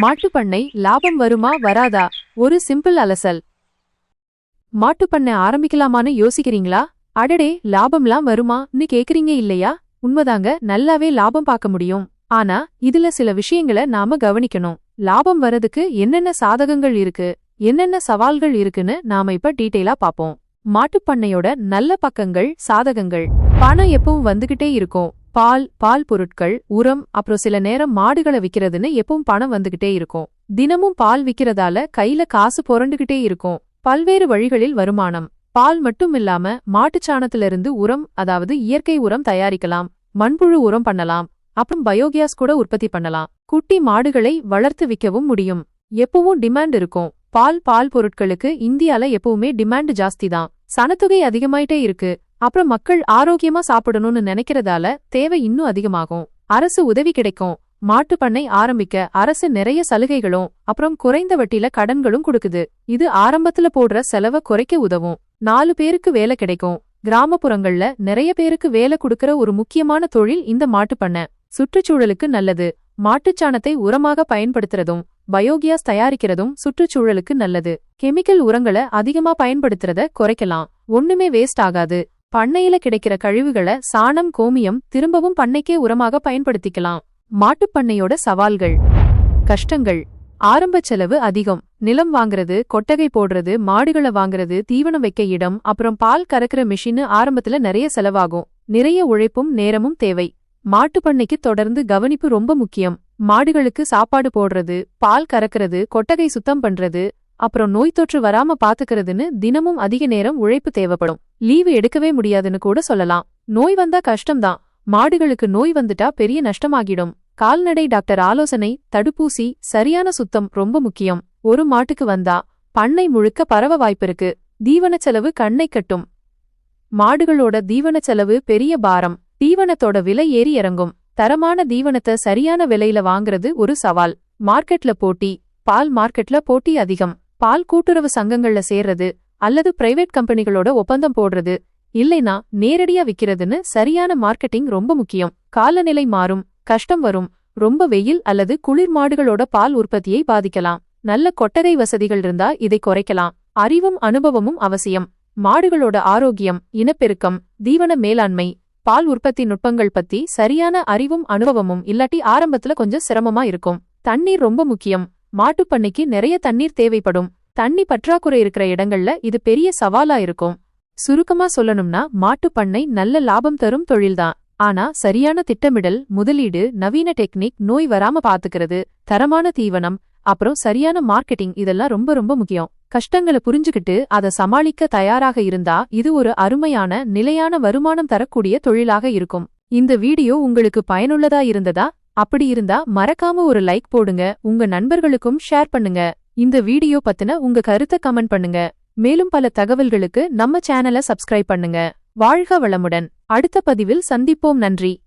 மாட்டுப்பண்ணை லாபம் வருமா வராதா? ஒரு சிம்பிள் அலசல். மாட்டுப்பண்ணை ஆரம்பிக்கலாமான்னு யோசிக்கிறீங்களா? அடடே லாபம்லாம் வருமான்னு கேக்குறீங்க இல்லையா? உண்மைதாங்க நல்லாவே லாபம் பார்க்க முடியும். ஆனா இதுல சில விஷயங்களை நாம கவனிக்கணும். லாபம் வரதுக்கு என்னென்ன சாதகங்கள் இருக்கு? என்னென்ன சவால்கள் இருக்குன்னு நாம இப்ப டீட்டெயிலா பாப்போம் மாட்டுப்பண்ணையோட நல்ல பக்கங்கள் சாதகங்கள். பணம் எப்பவும் வந்துகிட்டே இருக்கும். பால் பால் பொருட்கள் உரம் அப்புறம் சில நேரம் மாடுகளை விக்கிறதுன்னு எப்பவும் பணம் வந்துகிட்டே இருக்கும். தினமும் பால் விக்கிறதால கையில காசு புரண்டுகிட்டே இருக்கும். பல்வேறு வழிகளில் வருமானம். பால் மட்டும் இல்லாம மாட்டுச்சாணத்திலிருந்து உரம் அதாவது இயற்கை உரம் தயாரிக்கலாம். மண்புழு உரம் பண்ணலாம். அப்புறம் பயோகியாஸ் கூட உற்பத்தி பண்ணலாம். குட்டி மாடுகளை வளர்த்து விற்கவும் முடியும். எப்பவும் டிமாண்ட் இருக்கும். பால் பால் பொருட்களுக்கு இந்தியால எப்பவுமே டிமாண்ட் ஜாஸ்தி தான். சனத்தொகை அதிகமாயிட்டே இருக்கு. அப்புறம் மக்கள் ஆரோக்கியமா சாப்பிடணும்னு நினைக்கிறதால தேவை இன்னும் அதிகமாகும். அரசு உதவி கிடைக்கும். மாட்டு பண்ணை ஆரம்பிக்க அரசு நிறைய சலுகைகளும் அப்புறம் குறைந்த வட்டியில கடன்களும் கொடுக்குது. இது ஆரம்பத்துல போடுற செலவை குறைக்க உதவும். நாலு பேருக்கு வேலை கிடைக்கும். கிராமப்புறங்கள்ல நிறைய பேருக்கு வேலை கொடுக்கற ஒரு முக்கியமான தொழில் இந்த மாட்டு பண்ணை. சுற்றுச்சூழலுக்கு நல்லது. மாட்டுச்சாணத்தை உரமாக பயன்படுத்துறதும் பயோகியாஸ் தயாரிக்கிறதும் சுற்றுச்சூழலுக்கு நல்லது. கெமிக்கல் உரங்களை அதிகமா பயன்படுத்துறத குறைக்கலாம். ஒண்ணுமே வேஸ்ட் ஆகாது. பண்ணையில கிடைக்கிற கழிவுகளை சாணம் கோமியம் திரும்பவும் பண்ணைக்கே உரமாக பயன்படுத்திக்கலாம். மாட்டுப் பண்ணையோட சவால்கள். கஷ்டங்கள். ஆரம்ப செலவு அதிகம். நிலம் வாங்குறது கொட்டகை போடுறது மாடுகளை வாங்குறது தீவனம் வைக்க இடம் அப்புறம் பால் கறக்கிற மிஷின்னு ஆரம்பத்துல நிறைய செலவாகும். நிறைய உழைப்பும் நேரமும் தேவை. மாட்டுப்பண்ணைக்கு தொடர்ந்து கவனிப்பு ரொம்ப முக்கியம். மாடுகளுக்கு சாப்பாடு போடுறது பால் கறக்கிறது கொட்டகை சுத்தம் பண்றது அப்புறம் நோய் தொற்று வராம பாத்துக்கிறதுன்னு தினமும் அதிக நேரம் உழைப்பு தேவைப்படும். லீவு எடுக்கவே முடியாதுன்னு கூட சொல்லலாம். நோய் வந்தா கஷ்டம்தான். மாடுகளுக்கு நோய் வந்துட்டா பெரிய நஷ்டமாகிடும். கால்நடை டாக்டர் ஆலோசனை தடுப்பூசி சரியான சுத்தம் ரொம்ப முக்கியம். ஒரு மாட்டுக்கு வந்தா பண்ணை முழுக்க பரவ வாய்ப்பிருக்கு தீவன செலவு கண்ணை கட்டும். மாடுகளோட தீவன செலவு பெரிய பாரம். தீவனத்தோட விலை ஏறி இறங்கும். தரமான தீவனத்தை சரியான விலையில வாங்குறது ஒரு சவால். மார்க்கெட்ல போட்டி பால் மார்க்கெட்ல போட்டி அதிகம். பால் கூட்டுறவு சங்கங்கள்ல சேர்றது அல்லது பிரைவேட் கம்பெனிகளோட ஒப்பந்தம் போடுறது இல்லைனா நேரடியா விக்கிறதுன்னு சரியான மார்க்கெட்டிங் ரொம்ப முக்கியம். காலநிலை மாறும் கஷ்டம் வரும் ரொம்ப வெயில் அல்லது குளிர் மாடுகளோட பால் உற்பத்தியை பாதிக்கலாம். நல்ல கொட்டகை வசதிகள் இருந்தா இதை குறைக்கலாம். அறிவும் அனுபவமும் அவசியம். மாடுகளோட ஆரோக்கியம் இனப்பெருக்கம் தீவன மேலாண்மை பால் உற்பத்தி நுட்பங்கள் பத்தி சரியான அறிவும் அனுபவமும் இல்லாட்டி ஆரம்பத்துல கொஞ்சம் சிரமமா இருக்கும். தண்ணீர் ரொம்ப முக்கியம். மாட்டுப் பண்ணைக்கு நிறைய தண்ணீர் தேவைப்படும். தண்ணி பற்றாக்குறை இருக்கிற இடங்கள்ல இது பெரிய சவாலா இருக்கும். சுருக்கமா சொல்லணும்னா மாட்டுப் பண்ணை நல்ல லாபம் தரும் தொழில்தான். ஆனா சரியான திட்டமிடல் முதலீடு நவீன டெக்னிக் நோய் வராம பாத்துக்கிறது தரமான தீவனம் அப்புறம் சரியான மார்க்கெட்டிங் இதெல்லாம் ரொம்ப ரொம்ப முக்கியம். கஷ்டங்களை புரிஞ்சுகிட்டு அதை சமாளிக்க தயாராக இருந்தா இது ஒரு அருமையான நிலையான வருமானம் தரக்கூடிய தொழிலாக இருக்கும். இந்த வீடியோ உங்களுக்கு பயனுள்ளதா இருந்ததா? அப்படி இருந்தா மறக்காம ஒரு லைக் போடுங்க உங்க நண்பர்களுக்கும் ஷேர் பண்ணுங்க. இந்த வீடியோ பத்தின உங்க கருத்தை கமெண்ட் பண்ணுங்க. மேலும் பல தகவல்களுக்கு நம்ம சேனலை சப்ஸ்கிரைப் பண்ணுங்க. வாழ்க வளமுடன். அடுத்த பதிவில் சந்திப்போம். நன்றி.